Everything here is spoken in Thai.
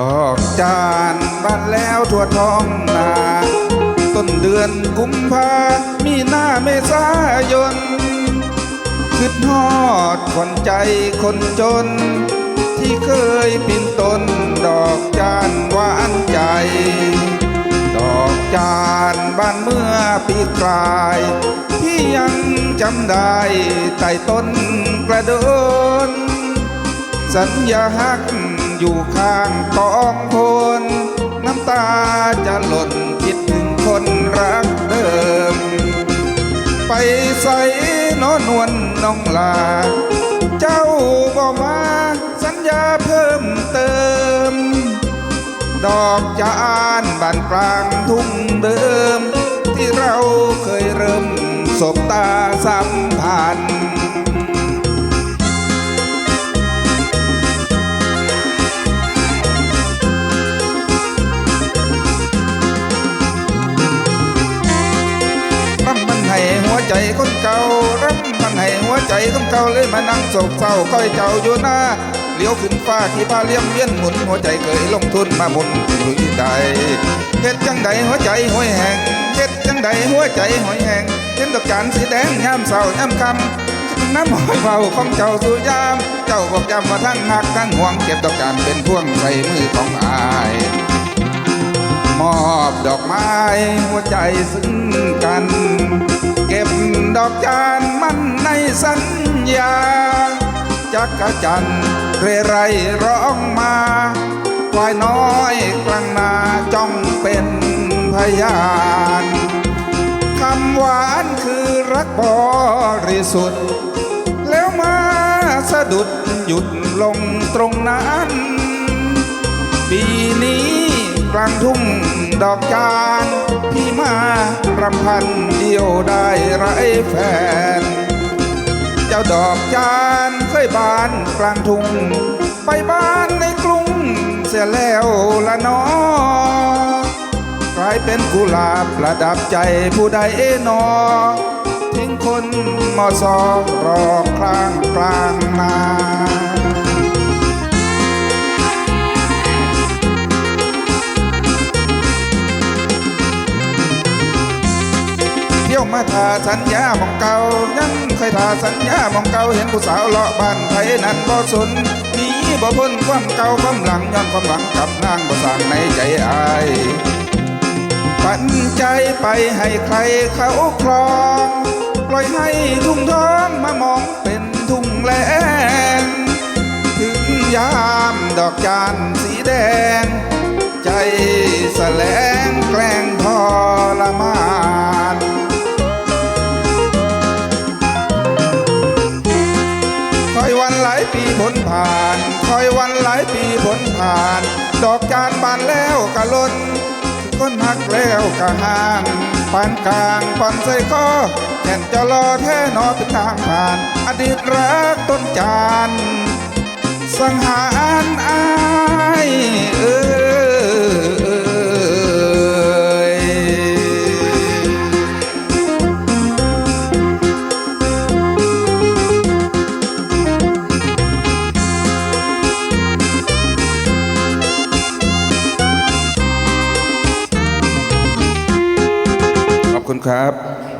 ดอกจานบานแล้วทั่วท้องนา ต้นเดือนกุมภามีหน้าเมษายนคิดฮอดคนใจคนจน ที่เคยปีนต้นดอกจานหวานใจ ดอกจานบ้านเมื่อปีกลายที่ยังจำได้ใต้ต้นกระโดนสัญญาฮัก อยู่ข้างกองพลน้ำตาจะหล่นคิดถึงคนรักเดิม ไปใส่นอนวลน้องลา เจ้าบ่มาสัญญาเพิ่มเติม ดอกจานบานกลางทุ่งเดิม ที่เราเคยเริ่มสบตาสัมพันธ์ ใจคนเก่ารำมันให้หัวใจคนเก่าเลยมานั่งโศกเศร้าก้อยเจ้าอยู่หน้าเลี้ยวขึ้นฟ้าที่พาเลี่ยมเวียนหมุนหัวใจเคยลงทุนมาหมุนหรือใดเฮ็ดจังใดหัวใจห้อยแหงเฮ็ดจังใดหัวใจห้อยแหงเห็นดอกจานสีแดงยามเศร้ายามคำน้ำหอยเบาของเจ้าสู่ยาม เจ้าบอกจำว่าทั้งหักทั้งห่วงเก็บดอกจานเป็นพ่วงใส่มือของอายมอบดอกไม้หัวใจซึ้งกัน เก็บดอกจานมันในสัญญา จักรจันทร์เรไรร้องมาควายน้อยกลางนาจ้องเป็นพยานคำหวานคือรักบริสุทธิ์ แล้วมาสะดุดหยุดลงตรงนั้น ปีนี้กลางทุ่งดอกจาน รำพันเดียวได้ไรแฟน เจ้าดอกจานเคยบานกลางทุ่ง ไปบ้านในกรุงเสียแล้วละนอกลายเป็นกุหลาบประดับใจผู้ใดนอทิ้งคนมอสอรอคลางกลางนา ที่ยวมาทาสัญญามองเก่ายังเคยทาสัญญามองเก่าเห็นผู้สาวเลาะบ้านไผนั้นบ่สนหนีบ่พ้นความเก่าความหลังย้อนความหวังกับนางบ่สร้างในใจอายปันใจไปให้ใครเขาครองปล่อยให้ทุ่งท้องมามองเป็นทุ่งแลงถึงยามดอกจานสีแดง ใจแสลงแกล้งทรมาน ปีผลผ่าน คอยวันหลายปีผลผ่าน ดอกจานบานแล้วกะล้นก้นหักแล้วกะห่างปานกลางปอนใส่คอแก่นจะรอแท้นอเป็นทางผ่าน อดีตรักต้นจาน สังหารอาย คุณครับ